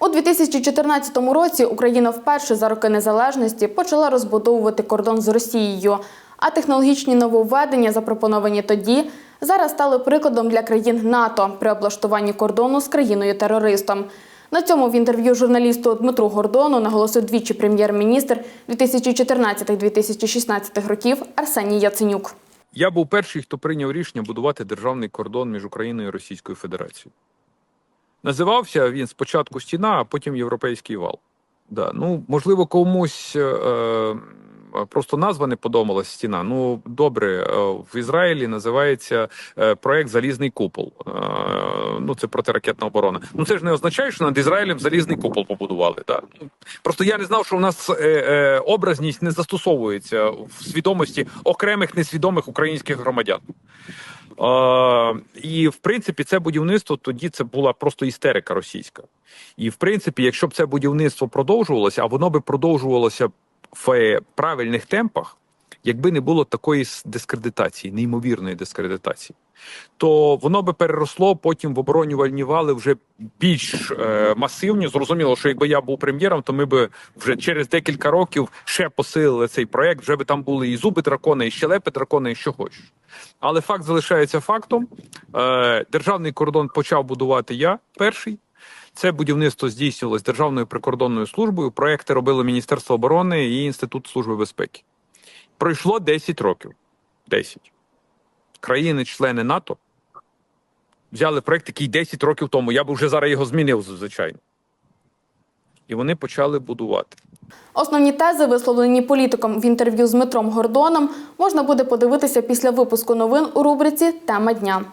У 2014 році Україна вперше за роки незалежності почала розбудовувати кордон з Росією. А технологічні нововведення, запропоновані тоді, зараз стали прикладом для країн НАТО при облаштуванні кордону з країною-терористом. На цьому в інтерв'ю журналісту Дмитру Гордону наголосив двічі прем'єр-міністр 2014-2016 років Арсеній Яценюк. Я був перший, хто прийняв рішення будувати державний кордон між Україною і Російською Федерацією. Називався він спочатку стіна, а потім європейський вал. Да. Ну, можливо, комусь е, е, просто назва не подобалась стіна. Ну, добре, е, в Ізраїлі називається е, проект Залізний купол. Е, ну, це протиракетна оборона. Ну, це ж не означає, що над Ізраїлем залізний купол побудували. Да. Просто я не знав, що у нас е, е, образність не застосовується в свідомості окремих несвідомих українських громадян. Е, і в принципі, це будівництво тоді це була просто істерика російська. І в принципі, якщо б це будівництво продовжувалося, а воно би продовжувалося в правильних темпах, якби не було такої дискредитації, неймовірної дискредитації, то воно би переросло потім в оборонювальні вали вже більш е, масивні. Зрозуміло, що якби я був прем'єром, то ми би вже через декілька років ще посилили цей проект. Вже би там були і зуби дракона, і щелепи дракона, і що хочеш. Але факт залишається фактом. Е, державний кордон почав будувати я перший. Це будівництво здійснювалось Державною прикордонною службою. Проекти робили Міністерство оборони і Інститут служби безпеки. Пройшло 10 років. 10. Країни-члени НАТО взяли проект, який 10 років тому. Я б вже зараз його змінив, звичайно. І вони почали будувати. Основні тези, висловлені політиком в інтерв'ю з Дмитром Гордоном, можна буде подивитися після випуску новин у рубриці Тема дня.